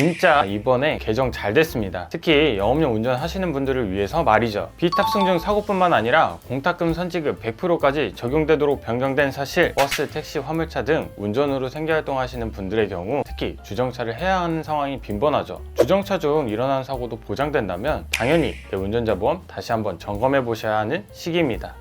진짜 이번에 개정 잘 됐습니다. 특히 영업용 운전하시는 분들을 위해서 말이죠. 비탑승 중 사고뿐만 아니라 공탁금 선지급 100%까지 적용되도록 변경된 사실 버스, 택시, 화물차 등 운전으로 생계활동하시는 분들의 경우 특히 주정차를 해야 하는 상황이 빈번하죠. 주정차 중 일어난 사고도 보장된다면 당연히 내 운전자 보험 다시 한번 점검해 보셔야 하는 시기입니다.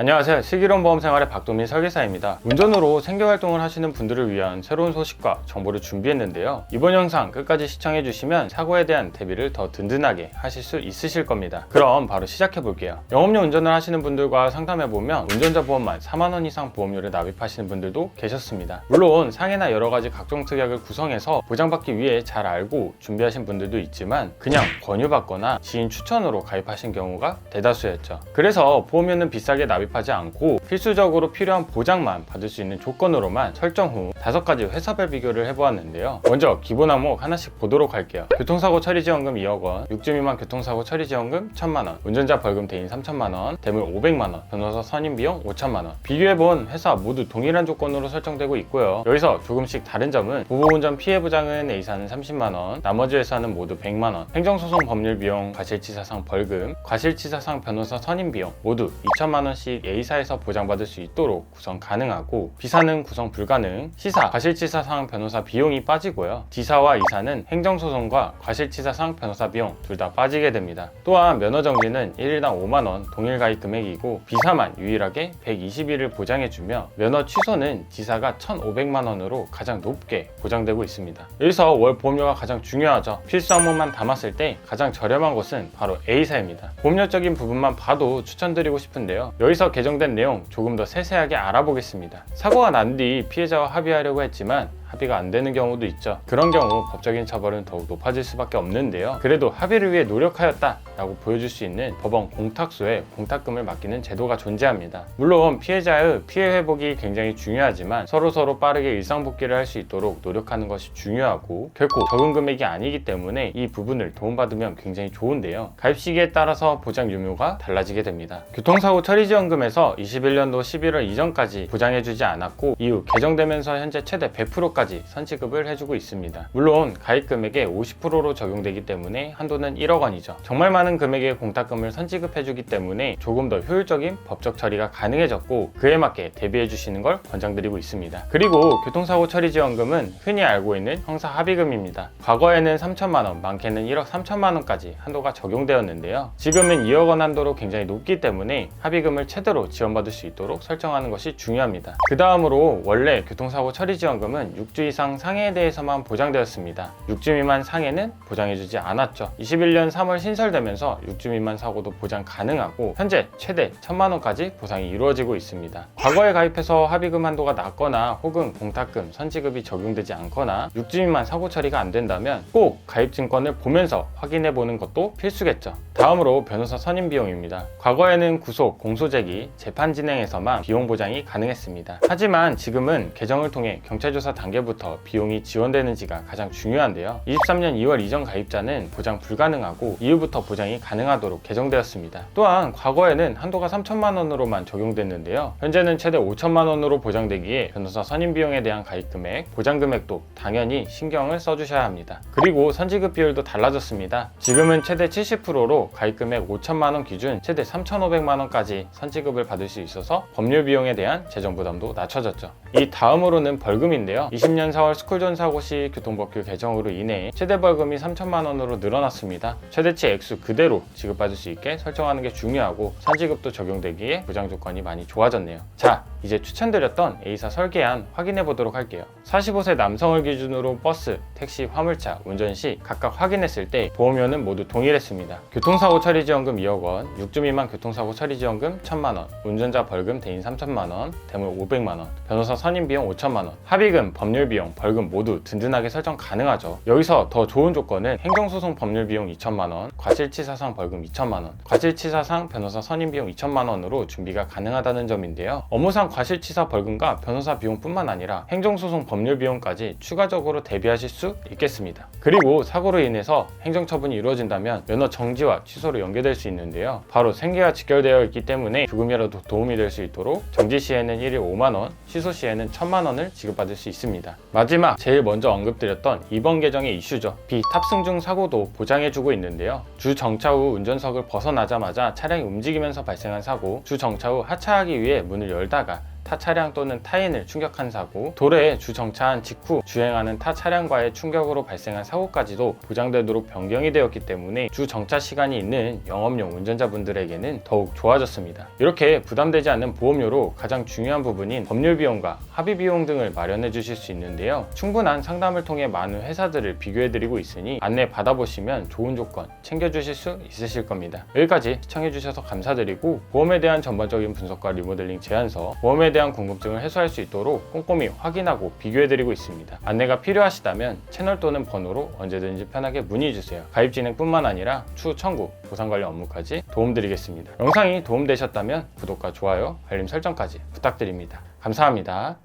안녕하세요. 슬기로운 보험 생활의 박도민 설계사입니다. 운전으로 생계활동을 하시는 분들을 위한 새로운 소식과 정보를 준비했는데요. 이번 영상 끝까지 시청해주시면 사고에 대한 대비를 더 든든하게 하실 수 있으실 겁니다. 그럼 바로 시작해볼게요. 영업용 운전을 하시는 분들과 상담해보면 운전자 보험만 4만원 이상 보험료를 납입하시는 분들도 계셨습니다. 물론 상해나 여러가지 각종 특약을 구성해서 보장받기 위해 잘 알고 준비하신 분들도 있지만 그냥 권유받거나 지인 추천으로 가입하신 경우가 대다수였죠. 그래서 보험료는 비싸게 납입 가입하지 않고 필수적으로 필요한 보장만 받을 수 있는 조건으로만 설정 후 다섯 가지 회사별 비교를 해보았는데요. 먼저 기본 항목 하나씩 보도록 할게요. 교통사고 처리지원금 2억 원, 6주 미만 교통사고 처리지원금 1천만 원, 운전자 벌금 대인 3천만 원, 대물 500만 원, 변호사 선임 비용 5천만 원. 비교해본 회사 모두 동일한 조건으로 설정되고 있고요. 여기서 조금씩 다른 점은 부부운전 피해 보장은 A사는 30만 원, 나머지 회사는 모두 100만 원, 행정소송 법률 비용, 과실치사상 벌금, 과실치사상 변호사 선임 비용 모두 2천만 원씩 A사에서 보장받을 수 있도록 구성 가능하고 B사는 구성 불가능, C사 과실치사상 변호사 비용이 빠지고요. D사와 E사는 행정소송과 과실치사상 변호사 비용 둘 다 빠지게 됩니다. 또한 면허정지는 1일당 5만원 동일 가입 금액이고 B사만 유일하게 120일을 보장해주며 면허 취소는 D사가 1,500만원으로 가장 높게 보장되고 있습니다. 여기서 월 보험료가 가장 중요하죠. 필수 항목만 담았을 때 가장 저렴한 것은 바로 A사입니다. 보험료적인 부분만 봐도 추천드리고 싶은데요. 여기서 개정된 내용 조금 더 세세하게 알아보겠습니다. 사고가 난 뒤 피해자와 합의하려고 했지만 합의가 안 되는 경우도 있죠. 그런 경우 법적인 처벌은 더욱 높아질 수밖에 없는데요. 그래도 합의를 위해 노력하였다 라고 보여줄 수 있는 법원 공탁소에 공탁금을 맡기는 제도가 존재합니다. 물론 피해자의 피해 회복이 굉장히 중요하지만 서로 서로 빠르게 일상 복귀를 할 수 있도록 노력하는 것이 중요하고 결코 적은 금액이 아니기 때문에 이 부분을 도움받으면 굉장히 좋은데요. 가입 시기에 따라서 보장 유무가 달라지게 됩니다. 교통사고 처리지원금에서 21년도 11월 이전까지 보장해주지 않았고 이후 개정되면서 현재 최대 100% 까지 선지급을 해주고 있습니다. 물론 가입 금액의 50%로 적용되기 때문에 한도는 1억 원이죠. 정말 많은 금액의 공탁금을 선지급해주기 때문에 조금 더 효율적인 법적 처리가 가능해졌고 그에 맞게 대비해 주시는 걸 권장드리고 있습니다. 그리고 교통사고 처리 지원금은 흔히 알고 있는 형사 합의금입니다. 과거에는 3천만 원, 많게는 1억 3천만 원까지 한도가 적용되었는데요. 지금은 2억 원 한도로 굉장히 높기 때문에 합의금을 최대로 지원받을 수 있도록 설정하는 것이 중요합니다. 그 다음으로 원래 교통사고 처리 지원금은 6주 이상 상해에 대해서만 보장되었습니다. 6주 미만 상해는 보장해주지 않았죠. 21년 3월 신설되면서 6주 미만 사고도 보장 가능하고 현재 최대 1천만 원까지 보상이 이루어지고 있습니다. 과거에 가입해서 합의금 한도가 낮거나 혹은 공탁금, 선지급이 적용되지 않거나 6주 미만 사고 처리가 안 된다면 꼭 가입 증권을 보면서 확인해 보는 것도 필수겠죠. 다음으로 변호사 선임 비용입니다. 과거에는 구속, 공소 제기, 재판 진행에서만 비용 보장이 가능했습니다. 하지만 지금은 개정을 통해 경찰 조사 단계 부터 비용이 지원되는지가 가장 중요한데요. 23년 2월 이전 가입자는 보장 불가능하고 이후부터 보장이 가능하도록 개정되었습니다. 또한 과거에는 한도가 3천만 원으로만 적용됐는데요. 현재는 최대 5천만 원으로 보장되기에 변호사 선임 비용에 대한 가입 금액, 보장 금액도 당연히 신경을 써주셔야 합니다. 그리고 선지급 비율도 달라졌습니다. 지금은 최대 70%로 가입 금액 5천만 원 기준 최대 3,500만 원까지 선지급을 받을 수 있어서 법률 비용에 대한 재정 부담도 낮춰졌죠. 이 다음으로는 벌금인데요. 20년 4월 스쿨존 사고 시 교통법규 개정으로 인해 최대 벌금이 3천만 원으로 늘어났습니다. 최대치 액수 그대로 지급받을 수 있게 설정하는 게 중요하고 선지급도 적용되기에 보장 조건이 많이 좋아졌네요. 자, 이제 추천드렸던 A사 설계안 확인해 보도록 할게요. 45세 남성을 기준으로 버스, 택시, 화물차 운전 시 각각 확인했을 때 보험료는 모두 동일했습니다. 교통사고 처리지원금 2억 원, 6주 미만 교통사고 처리지원금 1천만 원, 운전자 벌금 대인 3천만 원, 대물 500만 원, 변호사 선임 비용 5천만 원, 합의금, 법률 비용, 벌금 모두 든든하게 설정 가능하죠. 여기서 더 좋은 조건은 행정소송 법률 비용 2천만 원, 과실치사상 벌금 2천만 원, 과실치사상 변호사 선임 비용 2천만 원으로 준비가 가능하다는 점인데요. 업무상 과실치사 벌금과 변호사 비용뿐만 아니라 행정소송 법률 비용까지 추가적으로 대비하실 수 있겠습니다. 그리고 사고로 인해서 행정처분이 이루어진다면 면허 정지와 취소로 연계될 수 있는데요. 바로 생계와 직결되어 있기 때문에 조금이라도 도움이 될 수 있도록 정지 시에는 1일 5만 원, 취소 시에는 1천만 원을 지급받을 수 있습니다. 마지막 제일 먼저 언급드렸던 이번 개정의 이슈죠. 비탑승 중 사고도 보장해주고 있는데요. 주 정차 후 운전석을 벗어나자마자 차량이 움직이면서 발생한 사고, 주 정차 후 하차하기 위해 문을 열다가 타 차량 또는 타인을 충격한 사고, 도로에 주 정차한 직후 주행하는 타 차량과의 충격으로 발생한 사고까지도 보장되도록 변경이 되었기 때문에 주 정차 시간이 있는 영업용 운전자분들에게는 더욱 좋아졌습니다. 이렇게 부담되지 않는 보험료로 가장 중요한 부분인 법률 비용과 합의 비용 등을 마련해 주실 수 있는데요. 충분한 상담을 통해 많은 회사들을 비교해 드리고 있으니 안내 받아보시면 좋은 조건 챙겨 주실 수 있으실 겁니다. 여기까지 시청해 주셔서 감사드리고 보험에 대한 전반적인 분석과 리모델링 제안서, 보험에 대한 궁금증을 해소할 수 있도록 꼼꼼히 확인하고 비교해 드리고 있습니다. 안내가 필요하시다면 채널 또는 번호로 언제든지 편하게 문의 주세요. 가입 진행뿐만 아니라 추후 청구, 보상 관련 업무까지 도움드리겠습니다. 영상이 도움되셨다면 구독과 좋아요, 알림 설정까지 부탁드립니다. 감사합니다.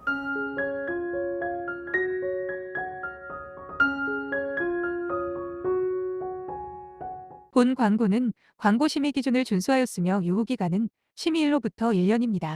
본 광고는 광고 심의 기준을 준수하였으며 유효기간은 심의일로부터 1년입니다.